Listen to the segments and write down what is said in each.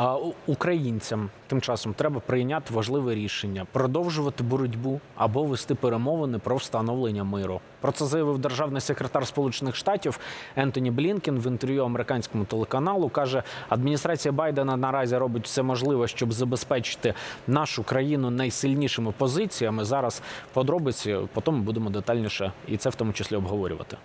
А українцям тим часом треба прийняти важливе рішення продовжувати боротьбу або вести перемовини про встановлення миру. Про це заявив державний секретар Сполучених Штатів Ентоні Блінкен в інтерв'ю американському телеканалу. каже, адміністрація Байдена наразі робить все можливе, щоб забезпечити нашу країну найсильнішими позиціями. Зараз подробиці потім будемо детальніше і це в тому числі обговорювати.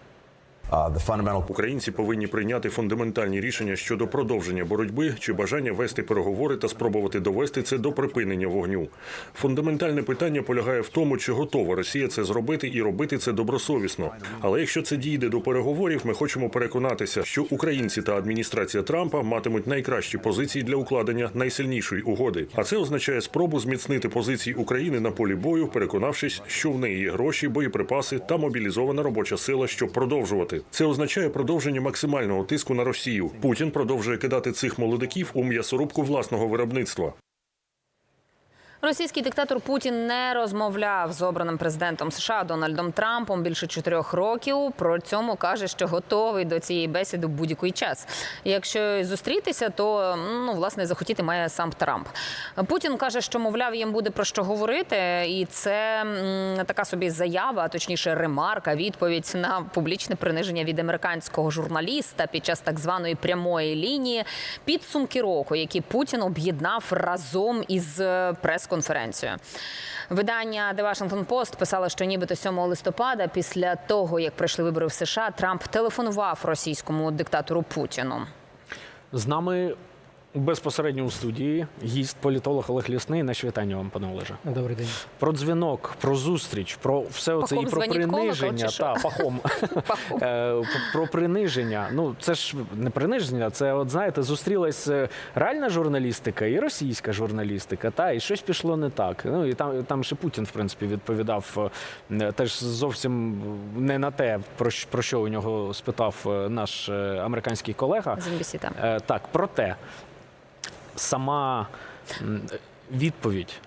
Українці повинні прийняти фундаментальні рішення щодо продовження боротьби чи бажання вести переговори та спробувати довести це до припинення вогню. Фундаментальне питання полягає в тому, чи готова Росія це зробити і робити це добросовісно. Але якщо це дійде до переговорів, ми хочемо переконатися, що українці та адміністрація Трампа матимуть найкращі позиції для укладення найсильнішої угоди. А це означає спробу зміцнити позиції України на полі бою, переконавшись, що в неї є гроші, боєприпаси та мобілізована робоча сила, щоб продовжувати. Це означає продовження максимального тиску на Росію. Путін продовжує кидати цих молодиків у м'ясорубку власного виробництва. Російський диктатор Путін не розмовляв з обраним президентом США Дональдом Трампом більше чотирьох років. Про цьому каже, що готовий до цієї бесіди в будь-який час. Якщо зустрітися, то ну власне захотіти має сам Трамп. Путін каже, що мовляв їм буде про що говорити, і це така собі заява, а точніше ремарка, відповідь на публічне приниження від американського журналіста під час так званої прямої лінії підсумки року, які Путін об'єднав разом із е, прес-конференцією. Видання The Washington Post писало, що нібито 7 листопада, після того як пройшли вибори в США, Трамп телефонував російському диктатору Путіну. З нами безпосередньо у студії гість політолог Олег Лісний. Наші вітання вам, пане Олеже. Добрий день. Про дзвінок, про зустріч, про все оце Пахом і про приниження. чи? Та, пахом. Пахом. Е, Про приниження. Ну, це ж не приниження, це, от знаєте, зустрілась е, реальна журналістика і російська журналістика, та, і щось пішло не так. Ну, і там, там ще Путін, в принципі, відповідав е, теж зовсім не на те, про, про що у нього спитав наш американський колега. З так. Е, Так, проте сама відповідь.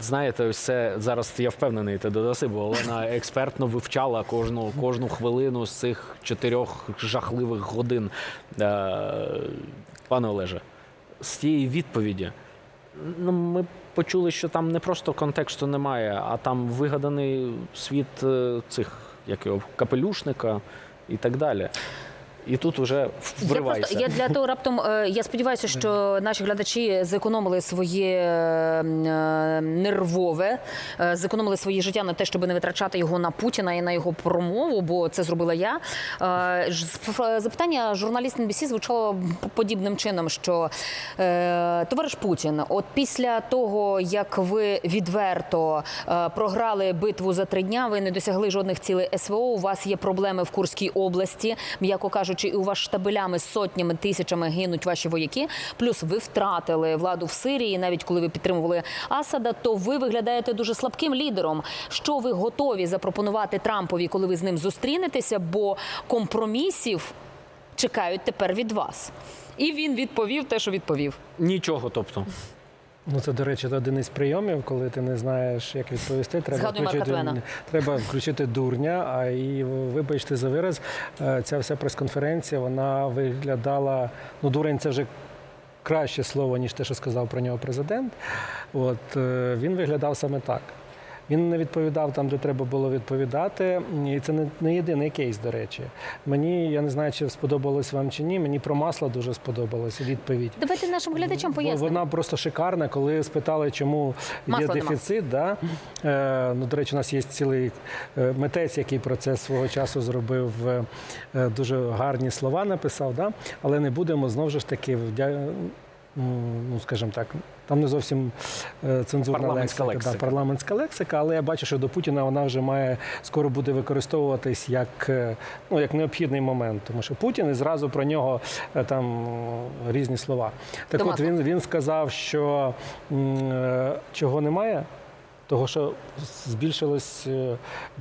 Знаєте, ось це зараз я впевнений, ти додаси, бо Олена експертно вивчала кожну, кожну хвилину з цих чотирьох жахливих годин. Е, Пане Олеже, з тієї відповіді, ну, ми почули, що там не просто контексту немає, а там вигаданий світ е, цих як його, капелюшника і так далі. І тут уже Я просто я для того раптом. е, Я сподіваюся, що наші глядачі зекономили своє е, нервове, е, зекономили своє життя на те, щоб не витрачати його на Путіна і на його промову, бо це зробила я. Запитання журналіст NBC звучало подібним чином, що товариш Путін, от після того, як ви відверто програли битву за три дня, ви не досягли жодних цілей СВО. У вас є проблеми в Курській області, м'яко кажучи, і у вас штабелями сотнями тисячами гинуть ваші вояки. Плюс ви втратили владу в Сирії, навіть коли ви підтримували Асада, то ви виглядаєте дуже слабким лідером. Що ви готові запропонувати Трампові, коли ви з ним зустрінетеся? Бо компромісів чекають тепер від вас. І він відповів те, що відповів. Нічого, тобто. Ну це, до речі, один із прийомів, коли ти не знаєш, як відповісти. Треба Згадуй Марка треба включити дурня. А і вибачте за вираз, е, ця вся прес-конференція вона виглядала. Ну, дурень це вже краще слово, ніж те, що сказав про нього президент. От е, він виглядав саме так. Він не відповідав там, де треба було відповідати. І це не, не єдиний кейс, до речі. Мені я не знаю, чи сподобалось вам чи ні. Мені про масло дуже сподобалася відповідь. Давайте нашим глядачам пояснимо. Вона просто шикарна, коли спитали, чому Масла є нема. дефіцит. Да? Е, ну, до речі, у нас є цілий е, митець, який про це свого часу зробив е, е, дуже гарні слова, написав. Да? Але не будемо знову ж таки вдя... ну, скажімо так. Там не зовсім е, цензурна Парламентська лексика, лексика. Да, парламентська лексика, але я бачу, що до Путіна вона вже має скоро буде використовуватись як, е, ну, як необхідний момент, тому що Путін і зразу про нього е, там різні слова. Так До от він, він сказав, що чого немає. Того, що збільшилось, е,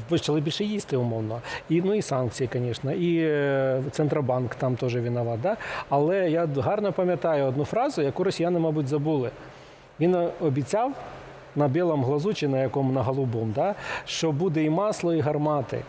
почали більше їсти умовно. І, ну і санкції, звісно, і е, Центробанк там теж виноват. Да? Але я гарно пам'ятаю одну фразу, яку росіяни, мабуть, забули. Він обіцяв на білому глазу чи на якому на голубому, да? що буде і масло, і гармати.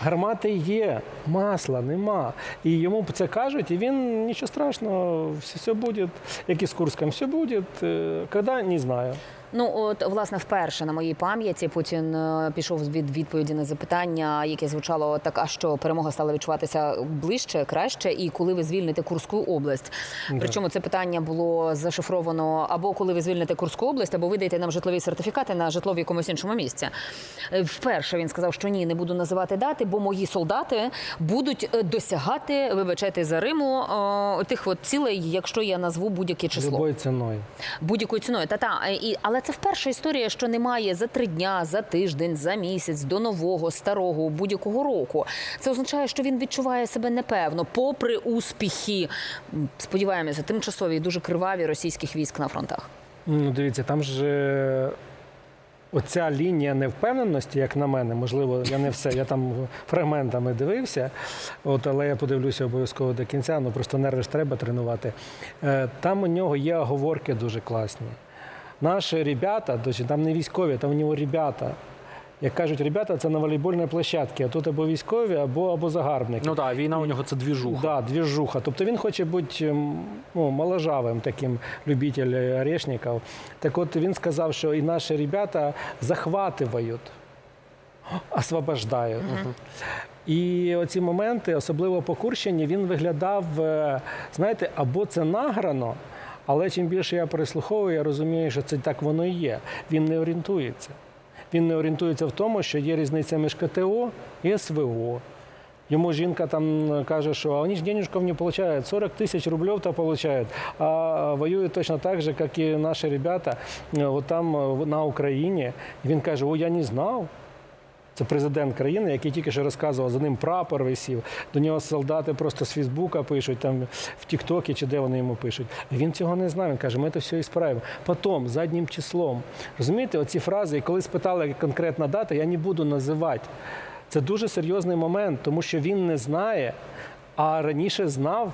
Гармати є, масла нема. І йому це кажуть, і він нічого страшного, все, все буде, як і з Курском, все буде. Е, Коли, не знаю. Ну от власне вперше на моїй пам'яті Путін е, пішов від відповіді на запитання, яке звучало так: а що перемога стала відчуватися ближче, краще, і коли ви звільните Курську область. Причому це питання було зашифровано або коли ви звільните Курську область, або ви даєте нам житлові сертифікати на житло в якомусь іншому місці. Е, Вперше він сказав, що ні, не буду називати дати, бо мої солдати будуть е, досягати, вибачайте за Риму, тих от цілей, якщо я назву будь-яке число Любою ціною. будь-якою ціною. Та та і але це вперше історія, що немає за три дня, за тиждень, за місяць до нового, старого, будь-якого року. Це означає, що він відчуває себе непевно, попри успіхи. Сподіваємося, тимчасові і дуже криваві російських військ на фронтах. Ну, дивіться, там же оця лінія невпевненості, як на мене, можливо, я не все, я там фрагментами дивився, от, але я подивлюся обов'язково до кінця, ну просто нерви ж треба тренувати. Е, Там у нього є оговорки дуже класні. Наші ребята, досі, там не військові, там у нього ребята. Як кажуть, ребята, це на волейбольній площадці, а тут або військові, або, або загарбники. Ну так, війна у нього це двіжуха. Да, двіжуха. Тобто він хоче бути ну, моложавим таким любителем орешників. Так от він сказав, що і наші ребята захватують, освобождають. І оці моменти, особливо по Курщині, він виглядав, е, знаєте, або це награно, але чим більше я прислуховую, я розумію, що це так воно і є. Він не орієнтується. Він не орієнтується в тому, що є різниця між КТО і СВО. Йому жінка там каже, що вони ж денежков не получают, 40 тисяч рублів то получают, а воюють точно так же, як і наші ребята е, от там е, на Україні. Він каже: О, я не знав. Це президент країни, який тільки що розказував, за ним прапор висів. До нього солдати просто з Фейсбука пишуть, там в Тіктокі чи де вони йому пишуть. Він цього не знав. Він каже, ми це все і справимо. Потім, заднім числом. Розумієте, оці фрази, і коли спитали конкретна дата, я не буду називати. Це дуже серйозний момент, тому що він не знає, а раніше знав.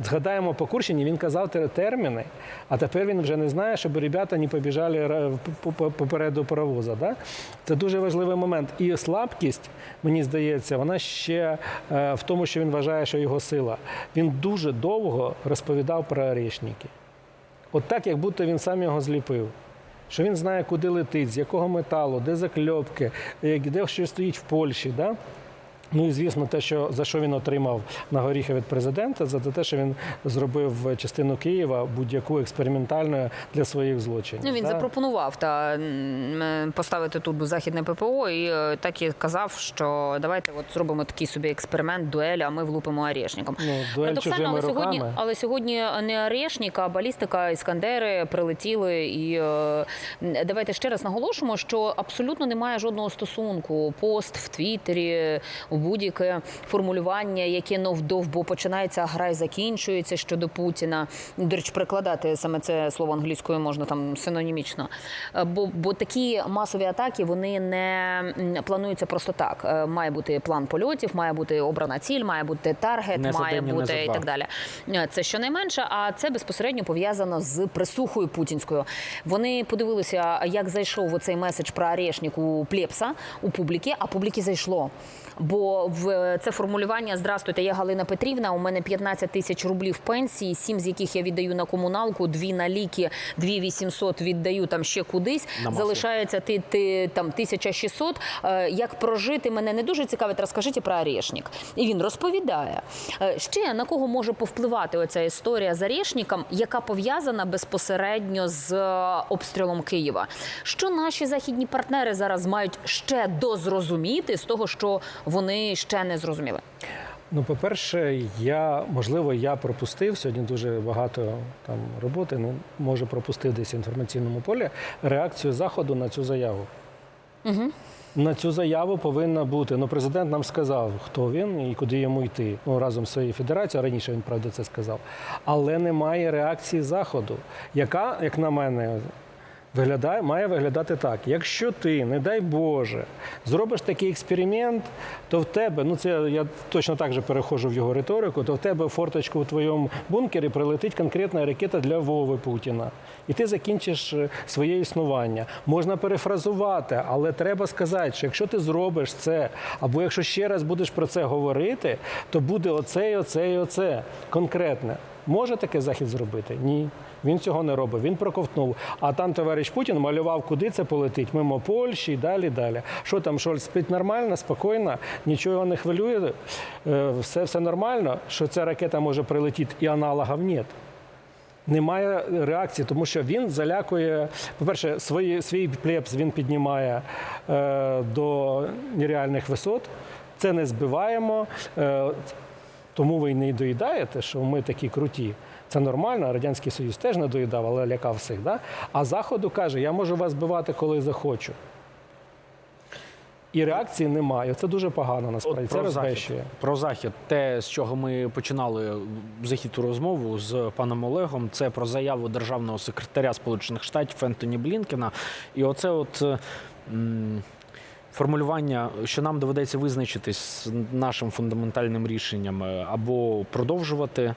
Згадаємо по Курщині, він казав терміни, а тепер він вже не знає, щоб ребята не побіжали попереду паровоза. Да? Це дуже важливий момент. І слабкість, мені здається, вона ще е, в тому, що він вважає, що його сила. Він дуже довго розповідав про орешники. От так, як будто він сам його зліпив. Що він знає, куди летить, з якого металу, де закльопки, е, де що стоїть в Польщі. Да? Ну і звісно, те, що за що він отримав на горіхи від президента, за те, що він зробив частину Києва будь-яку експериментальну для своїх злочинів. Ну він да? запропонував та е, поставити тут західне ППО, і е, так і казав, що давайте от зробимо такий собі експеримент, дуель, а ми влупимо орешником. Ну, дуель чужими але сьогодні, руками. але сьогодні не орешник, а балістика, іскандери прилетіли. І е, давайте ще раз наголошуємо, що абсолютно немає жодного стосунку. Пост в Твіттері, будь-яке формулювання, яке новдовбо починається, а гра і закінчується щодо Путіна. До речі, перекладати саме це слово англійською можна там синонімічно. Е, Бо, бо такі масові атаки вони не плануються просто так. Е, Має бути план польотів, має бути обрана ціль, має бути таргет, Не має день бути і так далі. Е, Це щонайменше, а це безпосередньо пов'язано з присухою путінською. Вони подивилися, як зайшов оцей меседж про орешник у Плепса у публіки, а публіки зайшло. Бо в це формулювання Здрастуйте, я Галина Петрівна. У мене 15 тисяч рублів пенсії, сім з яких я віддаю на комуналку, дві на ліки, дві 800 віддаю там ще кудись. Залишається ти, ти там 1600. Е, Як прожити мене не дуже цікавить. Розкажіть про орешник. І він розповідає Е, ще на кого може повпливати оця історія з орешником, яка пов'язана безпосередньо з е, обстрілом Києва. Що наші західні партнери зараз мають ще дозрозуміти з того, що вони ще не зрозуміли. Ну, по-перше, я можливо, я пропустив сьогодні дуже багато там роботи. Не може пропустив десь в інформаційному полі реакцію заходу на цю заяву. Угу. На цю заяву повинна бути. Ну, президент нам сказав, хто він і куди йому йти. Ну, разом з своєю федерацією. Раніше він правда це сказав. Але немає реакції заходу, яка, як на мене, виглядає, має виглядати так. Якщо ти, не дай Боже, зробиш такий експеримент, то в тебе, ну це я точно так же переходжу в його риторику, то в тебе форточку у твоєму бункері прилетить конкретна ракета для Вови Путіна. І ти закінчиш е, своє існування. Можна перефразувати, але треба сказати, що якщо ти зробиш це, або якщо ще раз будеш про це говорити, то буде оце, і оце, і оце конкретне. Може таке захід зробити? Ні. Він цього не робив. Він проковтнув. А там товариш Путін малював, куди це полетить, мимо Польщі і далі. далі. Що там, Шольц спить нормально, спокійно, нічого не хвилює, е, все, все нормально, що ця ракета може прилетіти і аналогів нет. Немає реакції, тому що він залякує, по-перше, свої, свій плебс він піднімає е, до нереальних висот. Це не збиваємо. Е, тому ви не доїдаєте, що ми такі круті. Це нормально, Радянський Союз теж не доїдав, але лякав всіх. Да? А Заходу каже, я можу вас збивати, коли захочу. І реакції немає. Це дуже погано насправді. От Це про захід. розбещує. Про захід, те, з чого ми починали захід у розмову з паном Олегом, це про заяву державного секретаря Сполучених Штатів Ентоні Блінкена. І оце от. м, Формулювання, що нам доведеться визначитись з нашим фундаментальним рішенням е, або продовжувати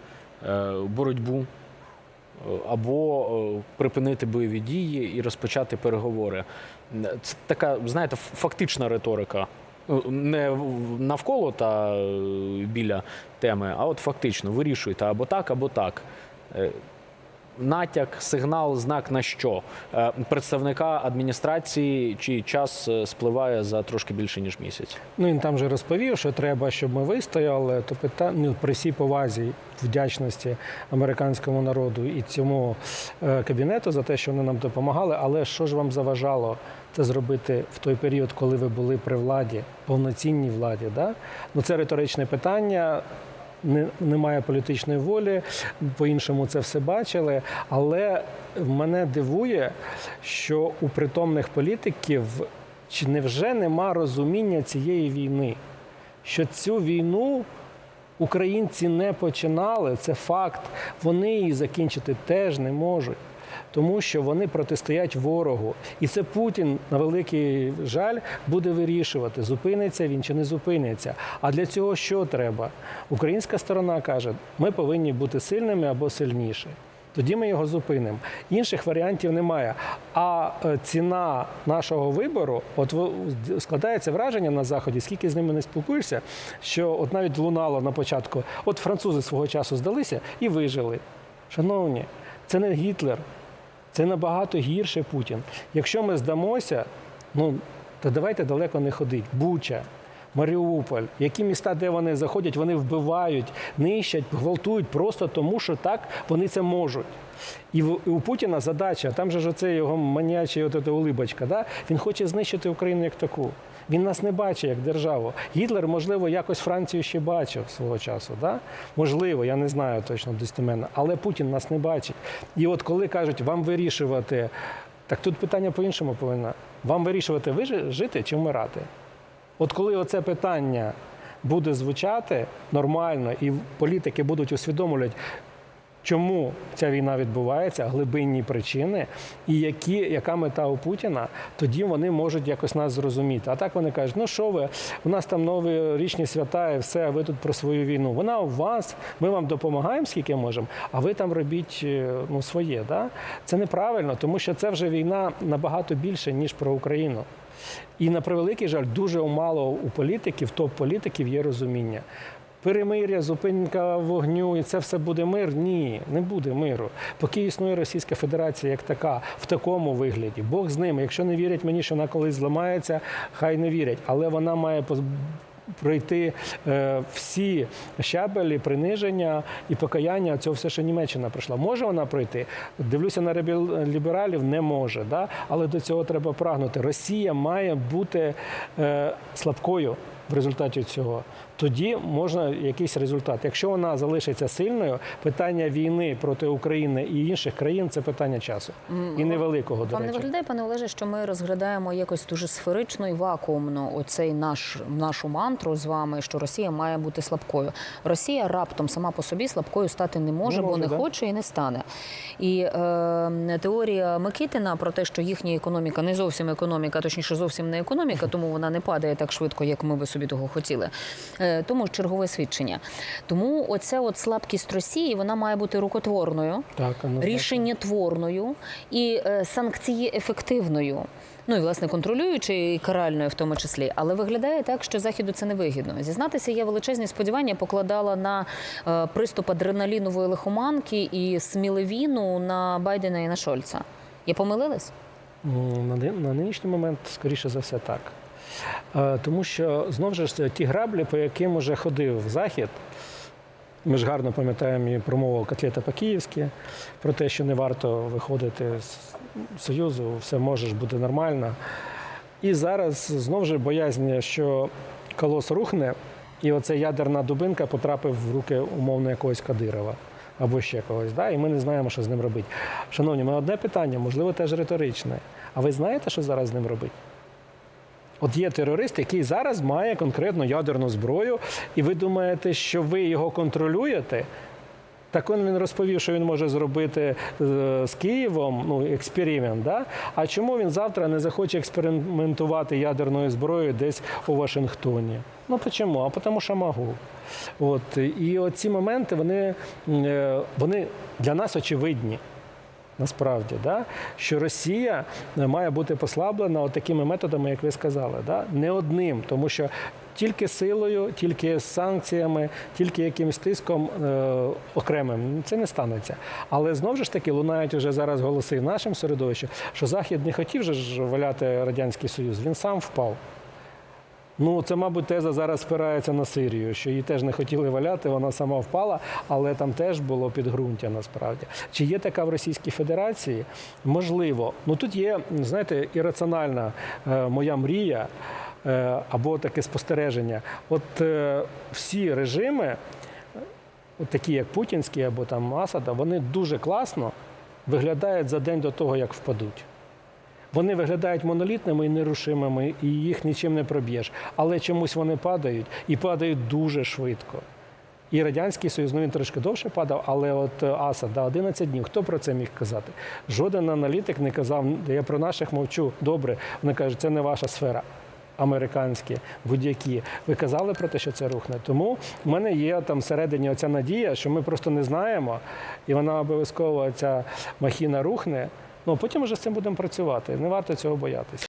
е, боротьбу, е, або припинити бойові дії і розпочати переговори. Це така, знаєте, фактична риторика. Ну, Не навколо та біля теми, а от фактично вирішуйте або так, або так. Натяк, сигнал, знак на що? Е, Представника адміністрації чи час е, спливає за трошки більше ніж місяць. Ну він там же розповів, що треба, щоб ми вистояли. То питання ну, при всій повазі, вдячності американському народу і цьому е, кабінету за те, що вони нам допомагали. Але що ж вам заважало це зробити в той період, коли ви були при владі, повноцінній владі? Да? Ну це риторичне питання. Не, немає політичної волі, по-іншому це все бачили. Але мене дивує, що у притомних політиків чи невже нема розуміння цієї війни? Що цю війну українці не починали, це факт. Вони її закінчити теж не можуть. Тому що вони протистоять ворогу, і це Путін на великий жаль буде вирішувати, зупиниться він чи не зупиниться. А для цього що треба? Українська сторона каже: ми повинні бути сильними або сильніші. Тоді ми його зупинимо. Інших варіантів немає. А е, ціна нашого вибору, от складається враження на заході, скільки з ними не спілкуєшся, що от навіть лунало на початку, от французи свого часу здалися і вижили. Шановні, це не Гітлер, це набагато гірше Путін. Якщо ми здамося, ну то давайте далеко не ходить. Буча. Маріуполь, які міста, де вони заходять, вони вбивають, нищать, гвалтують просто тому, що так вони це можуть. І в- у Путіна задача, там же ж оце його маняча улибочка, да? він хоче знищити Україну як таку. Він нас не бачить як державу. Гітлер, можливо, якось Францію ще бачив свого часу. Да? Можливо, я не знаю точно достеменно, але Путін нас не бачить. І от коли кажуть, вам вирішувати, так тут питання по-іншому повинно. Вам вирішувати, ви жити чи вмирати? От коли оце питання буде звучати нормально, і політики будуть усвідомлювати, чому ця війна відбувається, глибинні причини, і які, яка мета у Путіна, тоді вони можуть якось нас зрозуміти. А так вони кажуть, ну що ви, у нас там нові річні свята і все, а ви тут про свою війну. Вона у вас, ми вам допомагаємо, скільки можемо, а ви там робіть е, ну, своє. Да? Це неправильно, тому що це вже війна набагато більше, ніж про Україну. І на превеликий жаль, дуже мало у політиків, топ-політиків є розуміння. Перемир'я, зупинка вогню, і це все буде мир? Ні, не буде миру. Поки існує Російська Федерація як така, в такому вигляді. Бог з ними. Якщо не вірять мені, що вона колись зламається, хай не вірять. Але вона має пройти е, всі щабелі, приниження і покаяння. Цього все, що Німеччина пройшла. Може вона пройти? Дивлюся на лібералів, не може. Да? Але до цього треба прагнути. Росія має бути е, слабкою в результаті цього. Тоді можна якийсь результат. Якщо вона залишиться сильною, питання війни проти України і інших країн це питання часу і невеликого до Вам не виглядає, пане Олеже, що ми розглядаємо якось дуже сферично і вакуумно оцей наш нашу мантру з вами, що Росія має бути слабкою. Росія раптом сама по собі слабкою стати не може, Не бо не да. хоче і не стане. І е, теорія Микитина про те, що їхня економіка не зовсім економіка, точніше зовсім не економіка, тому вона не падає так швидко, як ми би собі того хотіли. Тому чергове свідчення. Тому оця от слабкість Росії вона має бути рукотворною Так, однозначно. рішення творною і е, санкції ефективною. Ну і власне контролюючою і каральною в тому числі, але виглядає так, що заходу це не вигідно. Зізнатися, я величезні сподівання покладала на е, приступ адреналінової лихоманки і сміливіну на Байдена і на Шольца. Я помилилась? На, на нинішній момент, скоріше за все, так. Е, Тому що знову ж ті граблі, по яким уже ходив Захід, ми ж гарно пам'ятаємо і промову котлета по-київськи про те, що не варто виходити з Союзу, все можеш, буде нормально. І зараз знову ж боязнь, що колос рухне, і оця ядерна дубинка потрапив в руки умовно якогось Кадирова або ще когось. Да? І ми не знаємо, що з ним робити. Шановні, ми одне питання, можливо, теж риторичне. А ви знаєте, що зараз з ним робити? От є терорист, який зараз має конкретно ядерну зброю, і ви думаєте, що ви його контролюєте? Так он він розповів, що він може зробити е, з Києвом, ну, експеримент. Да? А чому він завтра не захоче експериментувати ядерною зброєю десь у Вашингтоні? Ну чому? А тому що можу. От, і оці моменти вони, е, вони для нас очевидні. Насправді, да? що Росія має бути послаблена такими методами, як ви сказали, да? не одним, тому що тільки силою, тільки санкціями, тільки якимось тиском е, окремим це не станеться. Але знову ж таки лунають вже зараз голоси в нашому середовищі, що Захід не хотів же валяти Радянський Союз, він сам впав. Ну, це, мабуть, теза зараз спирається на Сирію, що її теж не хотіли валяти, вона сама впала, але там теж було підґрунтя насправді. Чи є така в Російській Федерації? Можливо. Ну тут є, знаєте, ірраціональна е, моя мрія е, або таке спостереження. От е, всі режими, от такі як Путінський або там Асада, вони дуже класно виглядають за день до того, як впадуть. Вони виглядають монолітними і нерушимими, і їх нічим не проб'єш. Але чомусь вони падають і падають дуже швидко. І Радянський Союз, ну він трошки довше падав, але от е, Асад, да, 11 днів. Хто про це міг казати? Жоден аналітик не казав, я про наших мовчу добре. Вони кажуть, це не ваша сфера. Американські, будь-які. Ви казали про те, що це рухне. Тому в мене є там всередині оця надія, що ми просто не знаємо, і вона обов'язково ця махіна рухне. Ну потім вже з цим будемо працювати. Не варто цього боятися.